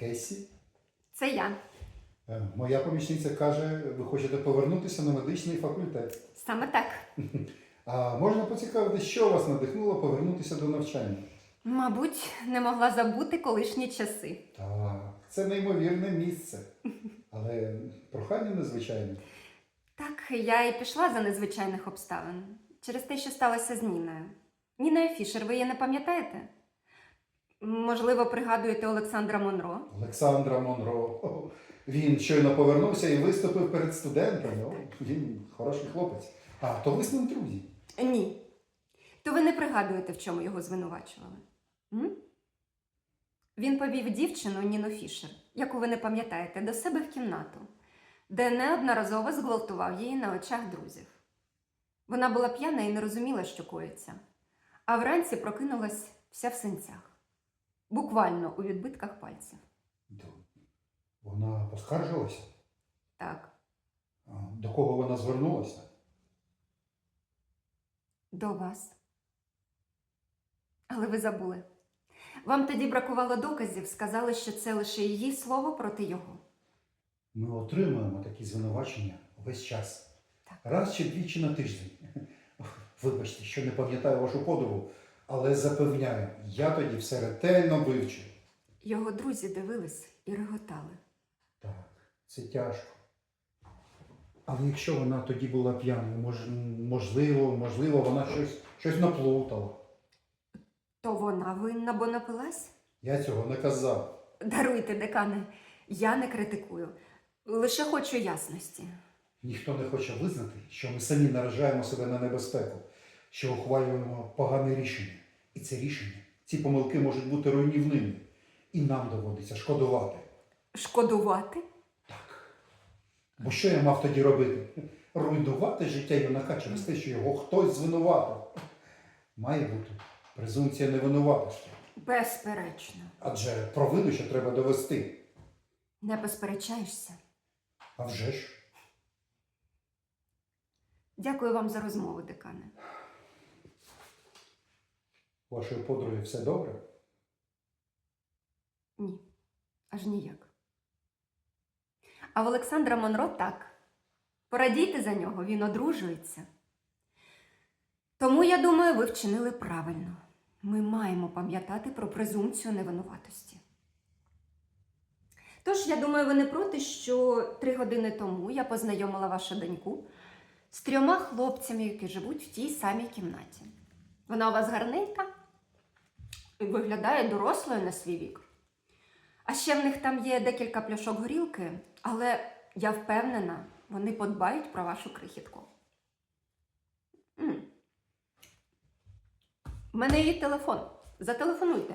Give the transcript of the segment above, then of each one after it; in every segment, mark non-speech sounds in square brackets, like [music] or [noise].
Кесі. Це я. Е, Моя помічниця каже, ви хочете повернутися на медичний факультет. Саме так. А можна поцікавитися, що вас надихнуло повернутися до навчання? Мабуть, не могла забути колишні часи. Так, це неймовірне місце. Але прохання незвичайне. Так, я і пішла за незвичайних обставин через те, що сталося з Ніною. Ніною Фішер, ви її не пам'ятаєте? Можливо, пригадуєте Олександра Монро? Олександра Монро. Він щойно повернувся і виступив перед студентами. О, він хороший хлопець. А то ви з ним друзі. Ні. То ви не пригадуєте, в чому його звинувачували? М? Він повів дівчину Ніну Фішер, яку ви не пам'ятаєте, до себе в кімнату, де неодноразово зґвалтував її на очах друзів. Вона була п'яна і не розуміла, що коїться, а вранці прокинулась вся в синцях, буквально у відбитках пальців. Вона поскаржилася. Так, До кого вона звернулася? до вас. Але ви забули. Вам тоді бракувало доказів, сказали, що це лише її слово проти його. Ми отримуємо такі звинувачення весь час. Так. Раз чи двічі на тиждень. [laughs] Вибачте, що не пам'ятаю вашу подругу, але запевняю, я тоді все ретельно вивчив. Його друзі дивились і реготали. Так, це тяжко. Але якщо вона тоді була п'яною, мож, можливо, можливо, вона щось, щось наплутала. То вона винна, бо напилась? Я цього не казав. Даруйте, декане, я не критикую. Лише хочу ясності. Ніхто не хоче визнати, що ми самі наражаємо себе на небезпеку, що ухвалюємо погане рішення. І це рішення, ці помилки можуть бути руйнівними. І нам доводиться шкодувати. Шкодувати? Так. Бо що я мав тоді робити? Руйнувати життя юнака через те, що його хтось звинуватив. Має бути презумпція невинуватості. Безперечно. Адже провину ще треба довести. Не посперечаєшся. А вже ж. Дякую вам за розмову, декане. Вашої подруги все добре? Ні, аж ніяк. А в Олександра Монро так. Порадійте за нього, він одружується. Тому, я думаю, ви вчинили правильно. Ми маємо пам'ятати про презумпцію невинуватості. Тож, я думаю, ви не проти, що три години тому я познайомила вашу доньку з трьома хлопцями, які живуть в тій самій кімнаті. Вона у вас гарненька виглядає дорослою на свій вік. А ще в них там є декілька пляшок горілки, але я впевнена, вони подбають про вашу крихітку. М. У мене є телефон. Зателефонуйте.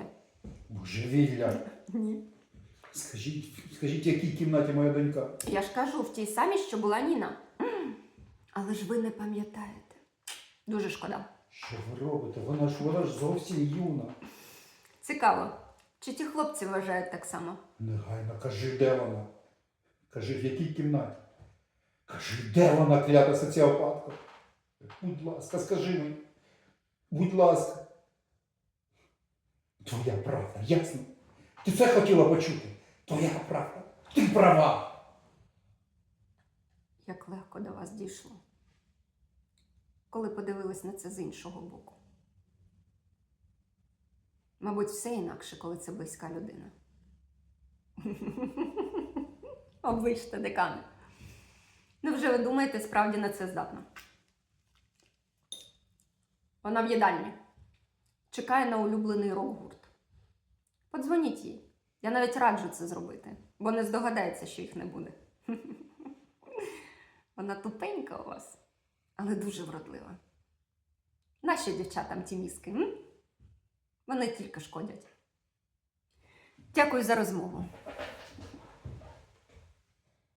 Божевілля. Ні. Скажіть, скажіть, в якій кімнаті моя донька? Я ж кажу, в тій самій, що була Ніна. М. Але ж ви не пам'ятаєте. Дуже шкода. Що ви робите? Вона ж вона ж зовсім юна. Цікаво, чи ті хлопці вважають так само? Негайно кажи, де вона. Кажи, в якій кімнаті. Кажи, де вона, клята соціопатка. Будь ласка, скажи мені. Будь ласка. Твоя правда, ясно? Ти це хотіла почути? Твоя правда. Ти права. Як легко до вас дійшло, коли подивились на це з іншого боку. Мабуть, все інакше, коли це близька людина. [laughs] Обличте, декане. Ну, вже ви думаєте, справді на це здатна. Вона в їдальні. Чекає на улюблений рок-гурт. Подзвоніть їй. Я навіть раджу це зробити, бо не здогадається, що їх не буде. [laughs] Вона тупенька у вас, але дуже вродлива. Наші дівчатам ті мізки, м? Вони тільки шкодять. Дякую за розмову.